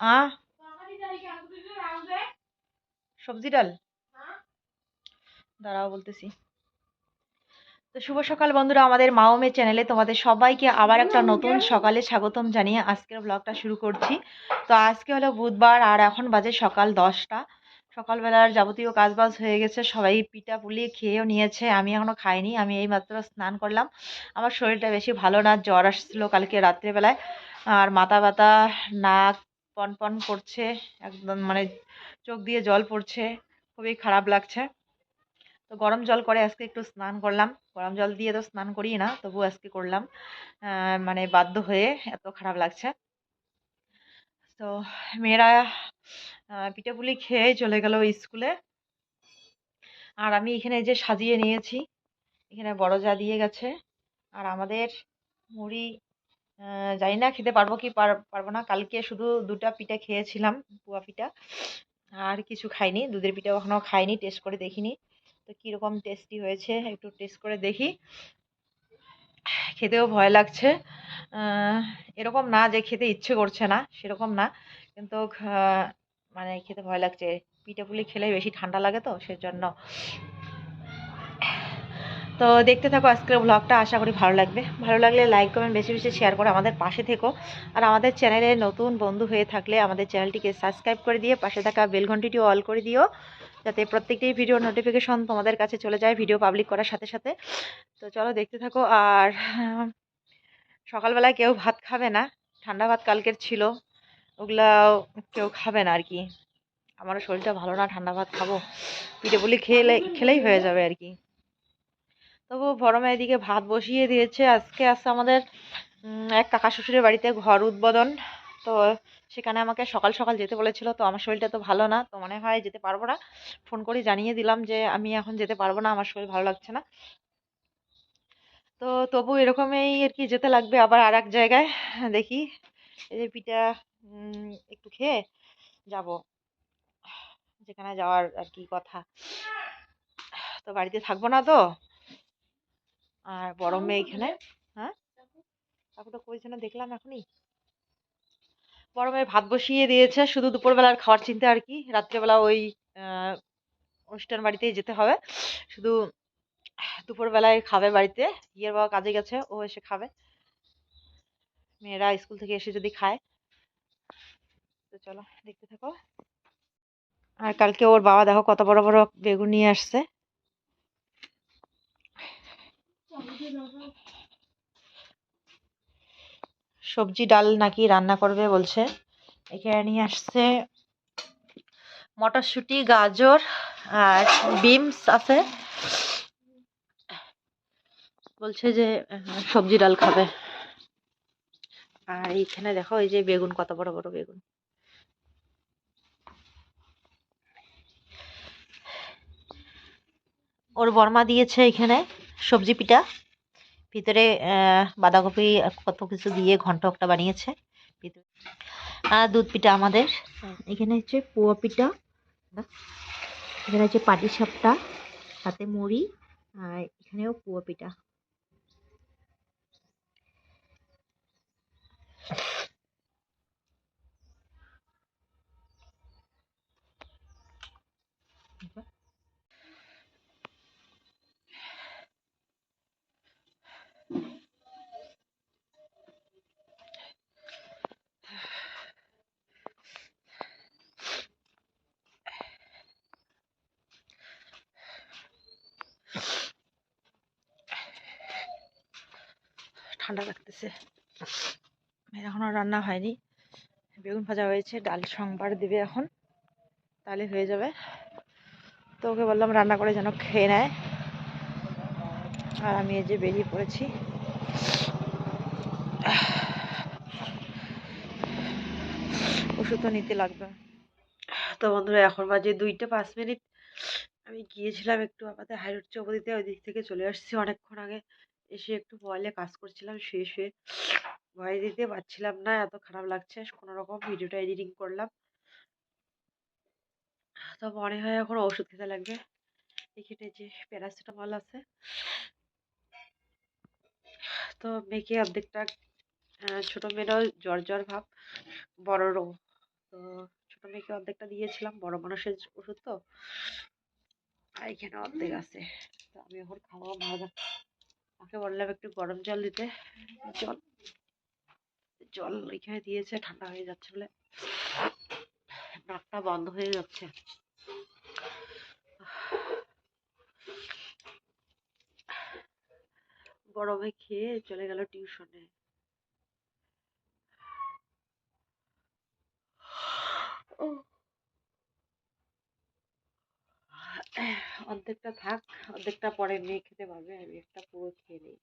আ? সবজি ডাল? দাঁড়াও বলতেছি। তো শুভ সকাল বন্ধুরা আমাদের মাওমে চ্যানেলে তোমাদের সবাইকে আবার একটা নতুন সকালে স্বাগতম জানিয়ে আজকের ব্লগটা শুরু করছি। তো আজকে হলো বুধবার আর এখন বাজে সকাল দশটা। সকালবেলার যাবতীয় কাজবাজ হয়ে গেছে সবাই পিঠা পুলি খেয়েও নিয়েছে আমি এখনও খাইনি আমি এই মাত্র স্নান করলাম। আমার শরীরটা বেশি ভালো না জ্বর আসছিল কালকে রাত্রেবেলায়। আর মাথা ব্যথা নাক পন পন করছে, একদম মানে চোখ দিয়ে জল পড়ছে, খুবই খারাপ লাগছে। তো গরম জল করে আজকে একটু স্নান করলাম। গরম জল দিয়ে তো স্নান করি না তবু আজকে করলাম। মানে বাধ্য হয়ে এত খারাপ লাগছে। তো মেয়েরা পিঠাপুলি খেয়ে চলে গেল স্কুলে। আর আমি এখানে যে সাজিয়ে নিয়েছি, এখানে বড় যা দিয়ে গেছে। আর আমাদের মুড়ি জানি না খেতে পারব কি পারব না। কালকে শুধু দুটা পিঠা খেয়েছিলাম, পুয়া পিঠা। আর কিছু খাইনি, দুধের পিঠা এখনও খাইনি টেস্ট করে দেখিনি। তো কীরকম টেস্টি হয়েছে একটু টেস্ট করে দেখি। খেতেও ভয় লাগছে। এরকম না যে খেতে ইচ্ছে করছে না, সেরকম না। কিন্তু মানে খেতে ভয় লাগছে। পিঠে পুলি খেলে বেশি ঠান্ডা লাগে তো, সেজন্য তো দেখতে থাকো আজকের ব্লগটা আশা করি ভালো লাগবে। ভালো লাগলে লাইক কমেন্ট বেশি বেশি শেয়ার করে আমাদের পাশে থেকো। আর আমাদের চ্যানেলে নতুন বন্ধু হয়ে থাকলে আমাদের চ্যানেলটিকে সাবস্ক্রাইব করে দিয়ে পাশে থাকা বেল ঘন্টিটিও অল করে দিও, যাতে প্রত্যেকটি ভিডিও নোটিফিকেশন তোমাদের কাছে চলে যায় ভিডিও পাবলিক করার সাথে সাথে। তো চলো দেখতে থাকো, আর সকালবেলায় কেউ ভাত খাবে না, ঠান্ডা ভাত কালকের ছিল, ওগুলা কেউ খাবে না আর কি। আমারও শরীরটা ভালো না, ঠান্ডা ভাত খাব। পিঠে পুলি খেলে, খেলেই হয়ে যাবে আর কি। তবু বড় এদিকে ভাত বসিয়ে দিয়েছে। আজকে আছে আমাদের এক কাকা শ্বশুরের বাড়িতে ঘর উদ্বোধন। তো সেখানে আমাকে সকাল সকাল যেতে বলেছিল, তো আমার শরীরটা তো ভালো না, তো মনে হয় যেতে পারব না। ফোন করে জানিয়ে দিলাম যে, আমি এখন যেতে পারব না, আমার শরীর ভালো লাগছে না। তো তবু এরকমই আর কি যেতে লাগবে। আবার আর এক জায়গায় দেখি, এই যে পিঠা একটু খেয়ে যাব, যেখানে যাওয়ার আর কি কথা। তো বাড়িতে থাকব না তো? আর বড় মেয়ে এখানে হ্যাঁ? কাকুটা কইছে না দেখলাম এখনই। বড় মেয়ে ভাত বসিয়ে দিয়েছে শুধু দুপুরবেলার খাওয়ার চিন্তা আর কি। রাত্রেবেলা ওই অনুষ্ঠান বাড়িতেই যেতে হবে। শুধু দুপুরবেলায় খাবে বাড়িতে। ইয়ের বাবা কাজে গেছে ও এসে খাবে। মেয়েরা স্কুল থেকে এসে যদি খায়। তো চলো দেখতে থাকো। আর কালকে ওর বাবা দেখো কত বড় বড় বেগুন নিয়ে আসছে। সবজি ডাল নাকি রান্না করবে বলছে। এখানে নিয়ে আসছে মটরশুঁটি, গাজর আর বিমস আছে। বলছে যে সবজি ডাল খাবে। আর এইখানে দেখো, এই যে বেগুন, কত বড় বড় বেগুন। ওর বর্মা দিয়েছে এখানে। সবজি পিঠা। ভিতরে বাঁধাকপি কত কিছু দিয়ে ঘন্ট একটা বানিয়েছে আর দুধ পিঠা আমাদের। এখানে হচ্ছে পোয়া পিঠা। এখানে হচ্ছে পাটি সাপটা সাথে মুড়ি, আর এখানেও পোয়া পিঠা। ঠান্ডা লাগতেছে। এখনও রান্না হয়নি। বেগুন ভাজা হয়েছে, ডাল সংবার দেবে এখন, তাহলে হয়ে যাবে। তো ওকে বললাম রান্না করে যেন খেয়ে নেয়। আর আমি এই যে বেরিয়ে পড়েছি। ওষুধও নিতে লাগবে। তো বন্ধুরা, এখন বাজে দুইটা পাঁচ মিনিট। আমি গিয়েছিলাম একটু আমাদের হাইরোড চৌপতিতে, ওই দিক থেকে চলে আসছি অনেকক্ষণ আগে। এসে একটু মোবাইলে কাজ করছিলাম, শুয়ে শুয়ে ভয় দিতে পারছিলাম না, এত খারাপ লাগছে কোনো রকম ভিডিওটা এডিটিং করলাম। তো মনে হয় এখন ওষুধ খেতে লাগবে। এখানে যে প্যারাসিটামল আছে। তো মেয়েকে অর্ধেকটা ছোট মেয়েরাও জ্বর জ্বর ভাব, বড়রও। তো ছোট মেয়েকে অর্ধেকটা দিয়েছিলাম, বড় মানুষের ওষুধ তো এখানে অর্ধেক আছে। তো আমি এখন খাওয়া মাকে বললাম একটু গরম জল দিতে। জল জল এখানে দিয়েছে, ঠান্ডা হয়ে যাচ্ছে বলে। নাকটা বন্ধ হয়ে যাচ্ছে। গরমে খেয়ে চলে গেল টিউশনে। অর্ধেকটা থাক অর্ধেকটা পরে মেয়ে খেতে পারবে আমি একটা পুরো খেয়ে নিই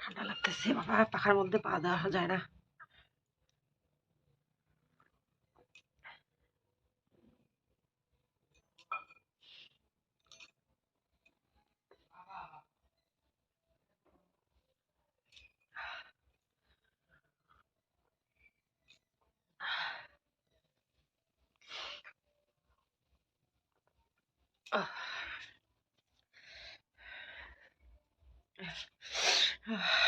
ঠান্ডা বাবা পাখার মধ্যে পা দেওয়া যায় না। আজকে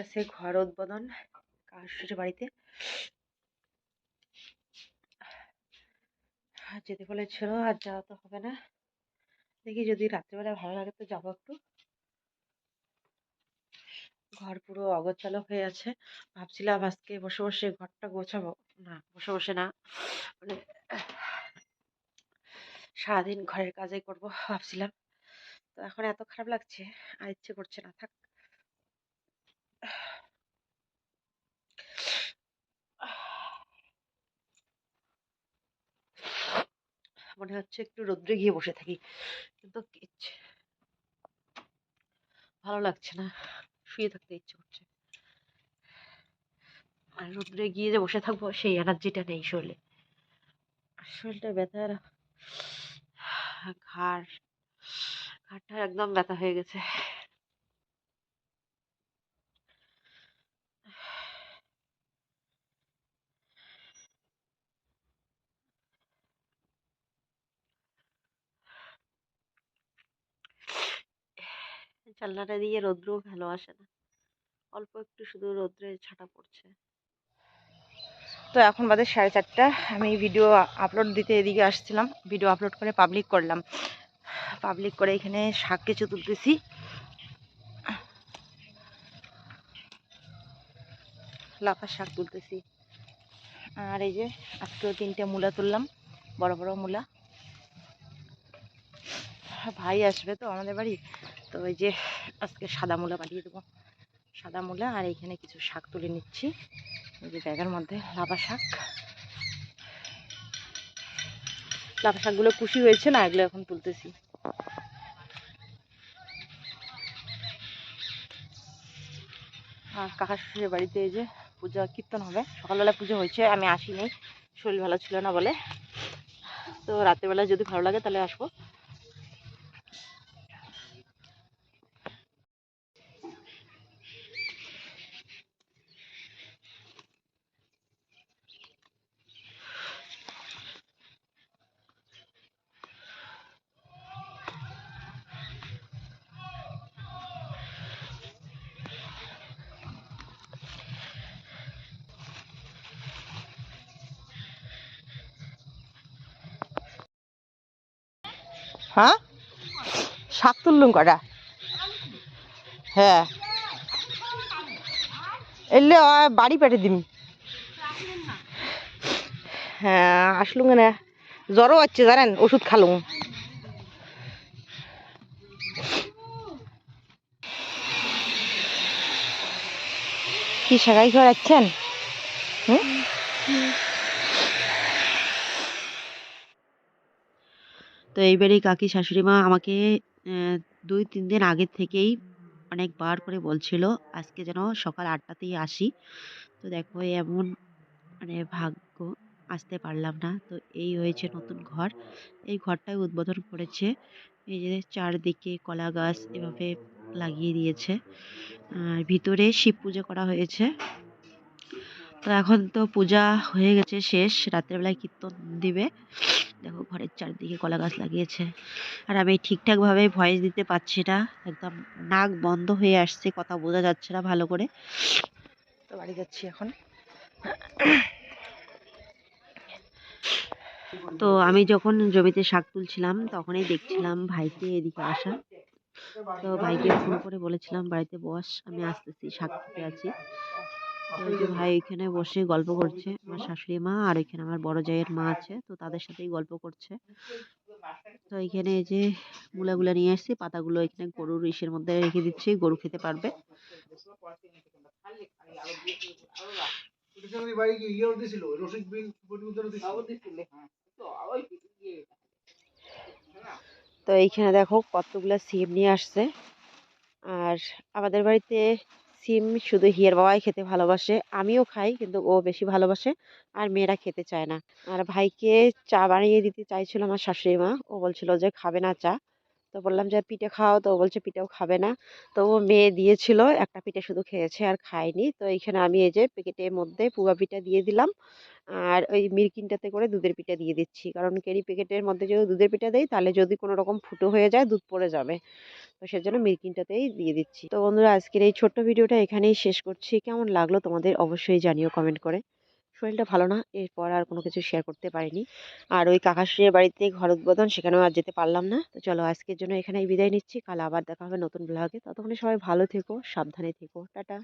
আছে ঘর উদ্বোধন কাশুর বাড়িতে? আর যেতে বলেছিল আর যাওয়া তো হবে না। দেখি যদি রাত্রিবেলা ভালো লাগে তো যাব একটু। ঘর পুরো অগোছালো হয়ে আছে। ভাবছিলাম আজকে বসে বসে ঘরটা গোছাবো। না, বসে বসে না। মানে সারাদিন ঘরের কাজই করব ভাবছিলাম। তো এখন এত খারাপ লাগছে, আর ইচ্ছে করছে না। থাক। মনে হচ্ছে একটু রোদ্রে গিয়ে বসে থাকি। কিন্তু ভালো লাগছে না। শুয়ে থাকতে ইচ্ছে করছে। আর রোদ্রে গিয়ে যে বসে থাকব, সেই এনার্জিটা নেই শরীরে। শরীরটা ব্যথার ঘাড়, ঘাড়টা একদম ব্যথা হয়ে গেছে। জানলাটা দিয়ে রৌদ্র ভালো আসে না। অল্প একটু শুধু রৌদ্রে ছাটা পড়ছে। তো এখন বাদে সাড়ে চারটা। আমি ভিডিও আপলোড দিতে এদিকে আসছিলাম। ভিডিও আপলোড করে পাবলিক করলাম। পাবলিক করে এখানে শাক কিছু তুলতেছি। লাফা শাক তুলতেছি। আর এই যে আজকেও তিনটে মূলা তুললাম। বড় বড় মূলা। ভাই আসবে তো আমাদের বাড়ি? তো ওই যে আজকে সাদা মূলা পাঠিয়ে দেবো। সাদা মূলা আর এইখানে কিছু শাক তুলে নিচ্ছি। এই যে ব্যাগের মধ্যে লাভা শাক। লাভা শাকগুলো কুশি হয়েছে না, এগুলো এখন তুলতেছি। আর কাকা শ্বশুরের বাড়িতে এই যে পূজা কীর্তন হবে। সকালবেলা পুজো হয়েছে, আমি আসিনি। শরীর ভালো ছিল না বলে। তো রাতেরবেলা যদি ভালো লাগে তাহলে আসব। হ্যাঁ? শাক তুললুম কটা হ্যাঁ। এলে বাড়ি পেটে দিম হ্যাঁ আসলুম না জ্বরও হচ্ছে, জানেন? ওষুধ খালুম। কি শাকাই খাওয়াচ্ছেন হুম? তো এইবারেই কাকি শাশুড়ি মা আমাকে দুই, তিন দিন আগের থেকেই অনেকবার করে বলছিল, আজকে যেন সকাল আটটাতেই আসি। তো দেখো এমন মানে ভাগ্য, আসতে পারলাম না। তো এই হয়েছে নতুন ঘর। এই ঘরটাই উদ্বোধন করেছে। এই যে চারদিকে কলা গাছ এভাবে লাগিয়ে দিয়েছে। আর ভিতরে শিব পুজো করা হয়েছে। তো এখন তো পূজা হয়ে গেছে শেষ। রাত্রেবেলায় কীর্তন দিবে। দেখো ঘরের চারদিকে কলা গাছ লাগিয়েছে। আর আমি ঠিকঠাকভাবে ভয়েস দিতে পারছি না। একদম নাক বন্ধ হয়ে আসছে, কথা বোঝা যাচ্ছে না ভালো করে। তো বাড়ি যাচ্ছি এখন। তো আমি যখন জমিতে শাক তুলছিলাম, তখনই দেখছিলাম ভাইকে এদিকে আসা। তো ভাইকে ফোন করে বলেছিলাম, বাড়িতে বস, আমি আসতেছি, শাক তুলতে আছি। যে ভাই এখানে বসে গল্প করছে আমার শাশুড়ি মা আর এখানে আমার বড় জায়ের মা আছে তো তাদের সাথেই গল্প করছে। তো এখানে এই যে মূলাগুলো নিয়ে আসছি পাতাগুলো এখানে গরুর ইসের মধ্যে রেখে দিচ্ছি গরু খেতে পারবে। তো এইখানে দেখো কতগুলো সিম নিয়ে আসছে। আর আমাদের বাড়িতে সিম শুধু হিয়ার বাবাই খেতে ভালোবাসে, আমিও খাই কিন্তু ও বেশি ভালোবাসে আর মেয়েরা খেতে চায় না। আর ভাইকে চা বানিয়ে দিতে চাইছিল আমার শাশুড়ি মা ও বলছিল যে খাবে না চা। তো বললাম যে, পিঠে খাও। তো বলছে, পিঠেও খাবে না। তো ও মেয়ে দিয়েছিল, একটা পিঠে শুধু খেয়েছে আর খায়নি। তো এইখানে আমি এই যে প্যাকেটের মধ্যে পুয়া পিঠা দিয়ে দিলাম। আর ওই মিরকিনটাতে করে দুধের পিঠা দিয়ে দিচ্ছি। কারণ কেরি প্যাকেটের মধ্যে যদি দুধের পিঠা দেই, তাহলে যদি কোনো রকম ফুটো হয়ে যায়, দুধ পড়ে যাবে। তো সেজন্য মিরকিনটাতেই দিয়ে দিচ্ছি। তো বন্ধুরা, আজকের এই ছোট্ট ভিডিওটা এখানেই শেষ করছি। কেমন লাগল তোমাদের অবশ্যই জানিও কমেন্ট করে। শরীরটা ভালো না। এরপর আর কোনো কিছু শেয়ার করতে পারিনি। আর ওই কাকাশ্রীর বাড়িতে ঘর উদ্বোধন সেখানেও আর যেতে পারলাম না। তো চলো আজকের জন্য এখানেই বিদায় নিচ্ছি। কাল আবার দেখা হবে নতুন ব্লগে ততক্ষণে সবাই ভালো থেকো, সাবধানে থেকো। টাটা।